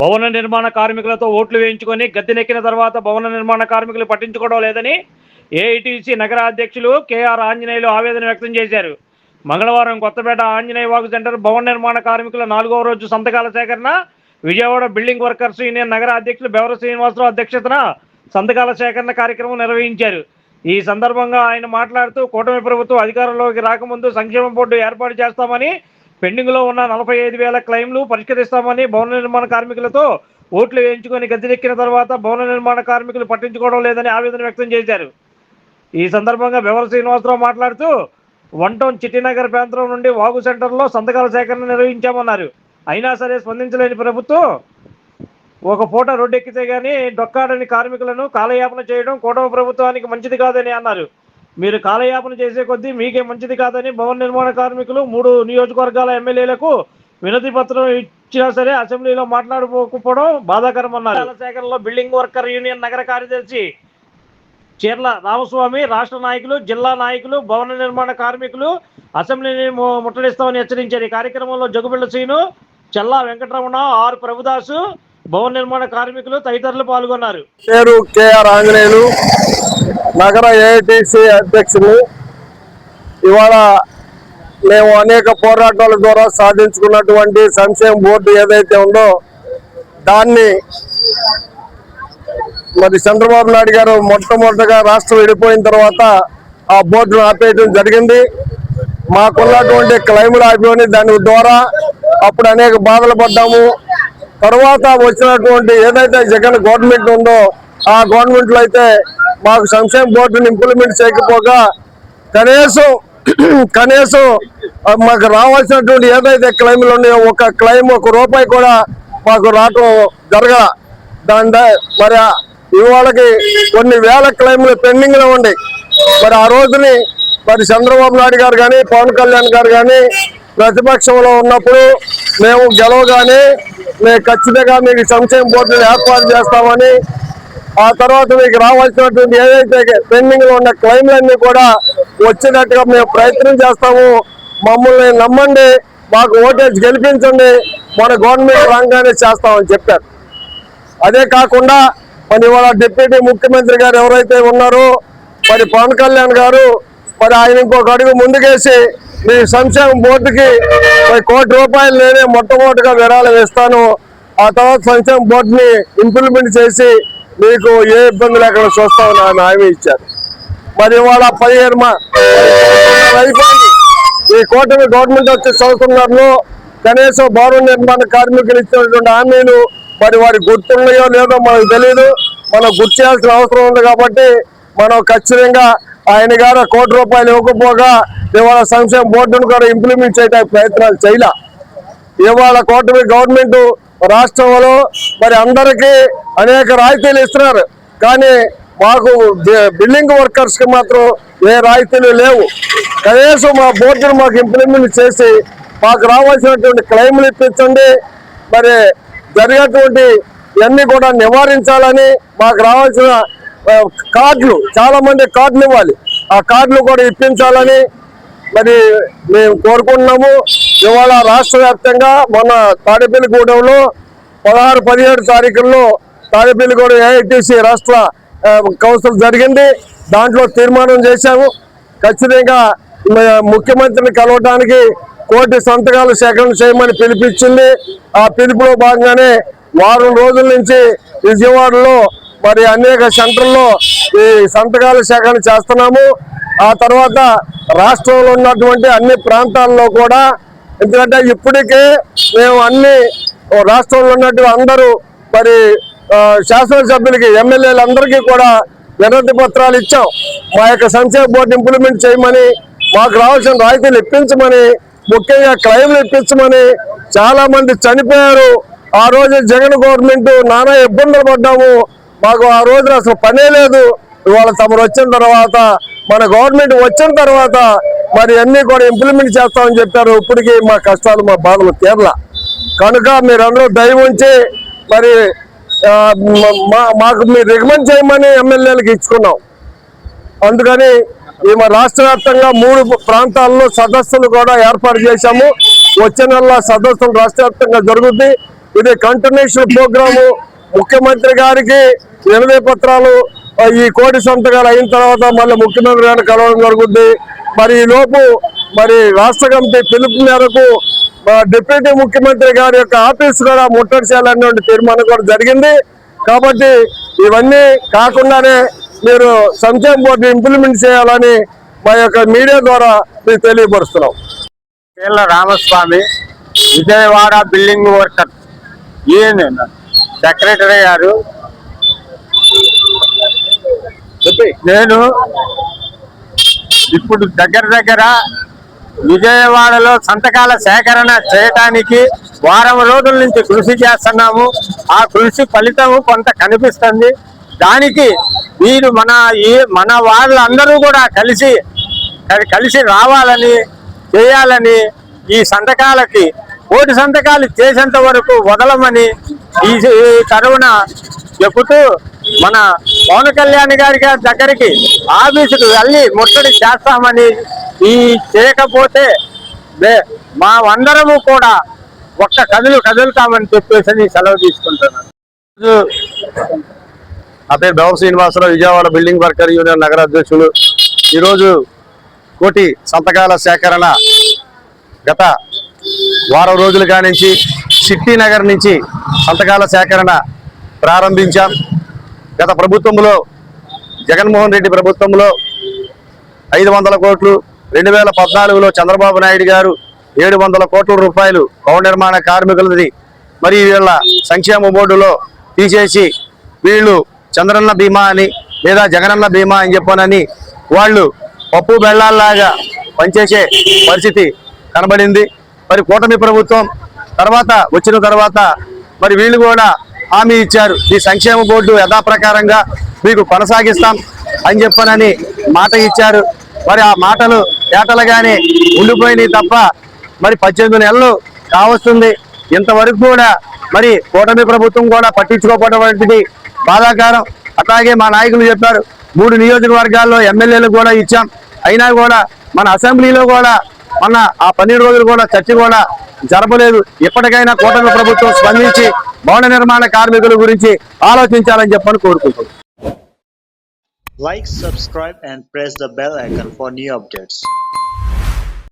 భవన నిర్మాణ కార్మికులతో ఓట్లు వేయించుకొని గద్దెనెక్కిన తర్వాత భవన నిర్మాణ కార్మికులు పట్టించుకోవడం లేదని ఏఐటీసీ నగర అధ్యక్షులు కేఆర్ ఆంజనేయులు ఆవేదన వ్యక్తం చేశారు. మంగళవారం కొత్తపేట ఆంజనేయ వాగు సెంటర్ భవన నిర్మాణ కార్మికుల నాలుగవ రోజు సంతకాల సేకరణ విజయవాడ బిల్డింగ్ వర్కర్స్ యూనియన్ నగర అధ్యక్షులు బెవర శ్రీనివాసరావు అధ్యక్షతన సంతకాల సేకరణ కార్యక్రమం నిర్వహించారు. ఈ సందర్భంగా ఆయన మాట్లాడుతూ కూటమి ప్రభుత్వం అధికారంలోకి రాకముందు సంక్షేమ బోర్డు ఏర్పాటు చేస్తామని పెండింగ్లో ఉన్న నలభై ఐదు వేల క్లెయిమ్లు పరిష్కరిస్తామని భవన నిర్మాణ కార్మికులతో ఓట్లు వేయించుకొని గద్దెనెక్కిన తర్వాత భవన నిర్మాణ కార్మికులు పట్టించుకోవడం లేదని ఆవేదన వ్యక్తం చేశారు. ఈ సందర్భంగా బెవర శ్రీనివాసరావు మాట్లాడుతూ వన్ టౌన్ చిట్టినగర్ ప్రాంతం నుండి వాగు సెంటర్లో సంతకాల సేకరణ నిర్వహించామన్నారు. అయినా సరే స్పందించలేని ప్రభుత్వం ఒక పూట రోడ్డెక్కితే గానీ డొక్కాడని కార్మికులను కాలయాపన చేయడం కూటమి ప్రభుత్వానికి మంచిది కాదని అన్నారు. మీరు కాలయాపన చేసే కొద్దీ మీకే మంచిది కాదని భవన నిర్మాణ కార్మికులు మూడు నియోజకవర్గాల ఎమ్మెల్యేలకు వినతి పత్రం ఇచ్చినా సరే అసెంబ్లీలో మాట్లాడుకోకపోవడం బాధాకరం అన్నారు సంతకాల సేకరణలో బిల్డింగ్ వర్కర్ యూనియన్ నగర కార్యదర్శి చీర్ల రామస్వామి రాష్ట్ర నాయకులు జిల్లా నాయకులు భవన నిర్మాణ కార్మికులు అసెంబ్లీని ముట్టడిస్తామని హెచ్చరించారు. ఈ కార్యక్రమంలో జగుబిళ్ళ శ్రీను చల్లా వెంకటరమణ ఆర్ ప్రభుదాసు భవన నిర్మాణ కార్మికులు తదితరులు పాల్గొన్నారు. పేరు కేఆర్ ఆంజనేయులు. నగర ఏఐటిసి అధ్యక్షులు ఇవాళ మేము అనేక పోరాటాల ద్వారా సాధించుకున్నటువంటి సంక్షేమ బోర్డు ఏదైతే ఉందో దాన్ని మరి చంద్రబాబు నాయుడు గారు మొట్టమొదటిగా రాష్ట్రం విడిపోయిన తర్వాత ఆ బోర్డును ఆపేయడం జరిగింది. మాకున్నటువంటి క్లైములు ఆపిని దాని ద్వారా అప్పుడు అనేక బాధలు పడ్డాము. తర్వాత వచ్చినటువంటి ఏదైతే జగన్ గవర్నమెంట్ ఉందో ఆ గవర్నమెంట్లో అయితే మాకు సంక్షేమ బోర్డుని ఇంప్లిమెంట్ చేయకపోగా కనీసం కనీసం మాకు రావాల్సినటువంటి ఏదైతే క్లైములు ఉన్నాయో ఒక క్లైమ్ ఒక రూపాయి కూడా మాకు రావటం జరగల. దాని ద- మరి ఇవాళకి కొన్ని వేల క్లైములు పెండింగ్లో ఉండి మరి ఆ రోజుని మరి చంద్రబాబు నాయుడు గారు కానీ పవన్ కళ్యాణ్ గారు కానీ ప్రతిపక్షంలో ఉన్నప్పుడు మేము గెలవగానే మేము ఖచ్చితంగా మీకు సంక్షేమ బోర్డుని ఏర్పాటు చేస్తామని ఆ తర్వాత మీకు రావాల్సినటువంటి ఏదైతే పెండింగ్లో ఉన్న క్లైమ్లన్నీ కూడా వచ్చేటట్టుగా మేము ప్రయత్నం చేస్తాము. మమ్మల్ని నమ్మండి. మాకు ఓటేజ్ గెలిపించండి. మన గవర్నమెంట్ రాగానే చేస్తామని చెప్పారు. అదే కాకుండా మరి ఇవాళ డిప్యూటీ ముఖ్యమంత్రి గారు ఎవరైతే ఉన్నారో మరి పవన్ కళ్యాణ్ గారు మరి ఆయన ఇంకొక అడుగు ముందుకేసి మీ సంక్షేమ బోర్డుకి మరి కోటి రూపాయలు నేనే మొట్టమొదటిగా విరాళం ఇస్తాను. ఆ తర్వాత సంక్షేమ బోర్డుని ఇంప్లిమెంట్ చేసి మీకు ఏ ఇబ్బంది లేకుండా చూస్తామని ఆయన హామీ ఇచ్చారు. మరి ఇవాళ పదిహేను అయిపోయింది. ఈ కూటమి గవర్నమెంట్ వచ్చే చదువుతున్నారు. కనీసం భవన నిర్మాణ కార్మికులు ఇచ్చినటువంటి హామీలు మరి వారి గుర్తున్నాయో లేదో మనకు తెలియదు మనం గుర్తు చేయాల్సిన అవసరం ఉంది కాబట్టి మనం ఖచ్చితంగా ఆయన గారు కోటి రూపాయలు ఇవ్వకపోగా ఇవాళ సంక్షేమ బోర్డును కూడా ఇంప్లిమెంట్ చేయడానికి ప్రయత్నాలు చేయలే. ఇవాళ కూటమి గవర్నమెంట్ రాష్ట్రంలో మరి అందరికీ అనేక రాయితీలు ఇస్తున్నారు. కానీ మాకు బిల్డింగ్ వర్కర్స్కి మాత్రం ఏ రాయితీలు లేవు. కనీసం మా బోర్డును మాకు ఇంప్లిమెంట్ చేసి మాకు రావాల్సినటువంటి క్లెయిమ్లు ఇప్పించండి. మరి జరిగేటువంటి ఇవన్నీ కూడా నివారించాలని మాకు రావాల్సిన కార్డులు చాలా మంది కార్డులు ఇవ్వాలి. ఆ కార్డులు కూడా ఇప్పించాలని మరి మేము కోరుకుంటున్నాము. ఇవాళ రాష్ట్ర వ్యాప్తంగా మన తాడేపల్లిగూడెంలో పదహారు పదిహేడు తారీఖుల్లో తాడేపల్లిగూడెం ఏఐటీసీ రాష్ట్ర కౌన్సిల్ జరిగింది. దాంట్లో తీర్మానం చేశాము. ఖచ్చితంగా ముఖ్యమంత్రిని కలవడానికి కోటి సంతకాలు సేకరణ చేయమని పిలిపించింది. ఆ పిలుపులో భాగంగానే వారం రోజుల నుంచి విజయవాడలో మరి అనేక సెంటర్లో ఈ సంతకాల సేకరణ చేస్తున్నాము. ఆ తర్వాత రాష్ట్రంలో ఉన్నటువంటి అన్ని ప్రాంతాల్లో కూడా ఎందుకంటే ఇప్పటికే మేము అన్ని రాష్ట్రంలో ఉన్నట్టు అందరూ మరి శాసనసభ్యులకి ఎమ్మెల్యేలందరికీ కూడా వినతి పత్రాలు ఇచ్చాం. మా యొక్క సంక్షేమ బోర్డు ఇంప్లిమెంట్ చేయమని మాకు రావాల్సిన రాయితీలు ఇప్పించమని ముఖ్యంగా క్లైమ్లు ఇప్పించమని చాలా మంది చనిపోయారు. ఆ రోజు జగన్ గవర్నమెంట్ నానా ఇబ్బందులు పడ్డాము. మాకు ఆ రోజు అసలు పనే లేదు. ఇవాళ తమరు వచ్చిన తర్వాత మన గవర్నమెంట్ వచ్చిన తర్వాత మరి అన్ని కూడా ఇంప్లిమెంట్ చేస్తామని చెప్పారు. ఇప్పటికీ మా కష్టాలు మా బాధలు తీరల. కనుక మీరందరూ దయ ఉంచి మరి మా- మాకు మీరు రికమెండ్ చేయమని ఎమ్మెల్యేలకు ఇచ్చుకున్నాం. అందుకని మేము రాష్ట్ర వ్యాప్తంగా మూడు ప్రాంతాల్లో సదస్సులు కూడా ఏర్పాటు చేశాము. వచ్చే నెల సదస్సులు రాష్ట్ర వ్యాప్తంగా జరుగుద్ది. ఇది కంటిన్యూషన్ ప్రోగ్రాము ముఖ్యమంత్రి గారికి వినతి పత్రాలు ఈ కోటి గారు అయిన తర్వాత మళ్ళీ ముఖ్యమంత్రి గారిని కలవడం జరుగుద్ది. మరి ఈ లోపు మరి రాష్ట్ర కమిటీ పిలుపు మేరకు డిప్యూటీ ముఖ్యమంత్రి గారి యొక్క ఆఫీస్ కూడా ముట్టడి చేయాలనే తీర్మానం కూడా జరిగింది. కాబట్టి ఇవన్నీ కాకుండానే మీరు సంక్షేమ బోర్డు ఇంప్లిమెంట్ చేయాలని మా యొక్క మీడియా ద్వారా మీకు తెలియపరుస్తున్నాం. Kella Ramaswamy Vijayawada building worker. ఈయన సెక్రటరీ గారు. నేను ఇప్పుడు దగ్గర దగ్గర విజయవాడలో సంతకాల సేకరణ చేయటానికి వారం రోజుల నుంచి కృషి చేస్తున్నాము. ఆ కృషి ఫలితం కొంత కనిపిస్తుంది. దానికి వీరు మన ఈ మన వాళ్ళందరూ కూడా కలిసి కలిసి రావాలని చేయాలని ఈ సంతకాలకి కోటి సంతకాలు చేసేంత వరకు వదలమని ఈ ఈ తరువున చెబుతూ మన పవన్ కళ్యాణ్ గారి దగ్గరికి ఆఫీసుకు వెళ్ళి ముట్టడి చేస్తామని ఈ చేయకపోతే మే- మా అందరము కూడా ఒక్క కదులు కదులుతామని చెప్పేసి సెలవు తీసుకుంటున్నాను. నా పేరు Beva Srinivasarao Vijayawada building worker union నగర అధ్యక్షులు. ఈరోజు కోటి సంతకాల సేకరణ గత వారం రోజులుగా నుంచి సిట్టి నగర్ నుంచి సంతకాల సేకరణ ప్రారంభించాం. గత ప్రభుత్వంలో జగన్మోహన్ రెడ్డి ప్రభుత్వంలో ఐదు వందల కోట్లు రెండు వేల పద్నాలుగులో చంద్రబాబు నాయుడు గారు ఏడు వందల కోట్ల రూపాయలు భవన నిర్మాణ కార్మికులది. మరి వీళ్ళ సంక్షేమ బోర్డులో తీసేసి వీళ్ళు చంద్రన్న బీమా అని లేదా జగనన్న బీమా అని చెప్పానని వాళ్ళు పప్పు బెళ్ళాల్లాగా పనిచేసే పరిస్థితి కనబడింది. మరి కూటమి ప్రభుత్వం తర్వాత వచ్చిన తర్వాత మరి వీళ్ళు కూడా హామీ ఇచ్చారు. ఈ సంక్షేమ బోర్డు యథాప్రకారంగా మీకు కొనసాగిస్తాం అని చెప్పనని మాట ఇచ్చారు. మరి ఆ మాటలు ఏటలుగానే ఉండిపోయినాయి తప్ప మరి పద్దెనిమిది నెలలు కావస్తుంది. ఇంతవరకు కూడా మరి కూటమి ప్రభుత్వం కూడా పట్టించుకోకపోవడం బాధాకారం. అలాగే అట్లాగే మా నాయకులు చెప్పారు మూడు నియోజకవర్గాల్లో ఎమ్మెల్యేలు కూడా ఇచ్చాం. అయినా కూడా మన అసెంబ్లీలో కూడా మన ఆ పన్నెండు రోజులు కూడా చర్చ కూడా జరపలేదు. ఇప్పటికైనా కూటమి ప్రభుత్వం స్పందించి భవన నిర్మాణ కార్మికుల గురించి ఆలోచించాలని చెప్పని కోరుకుంటున్నాం Like, subscribe, and press the bell icon for new updates.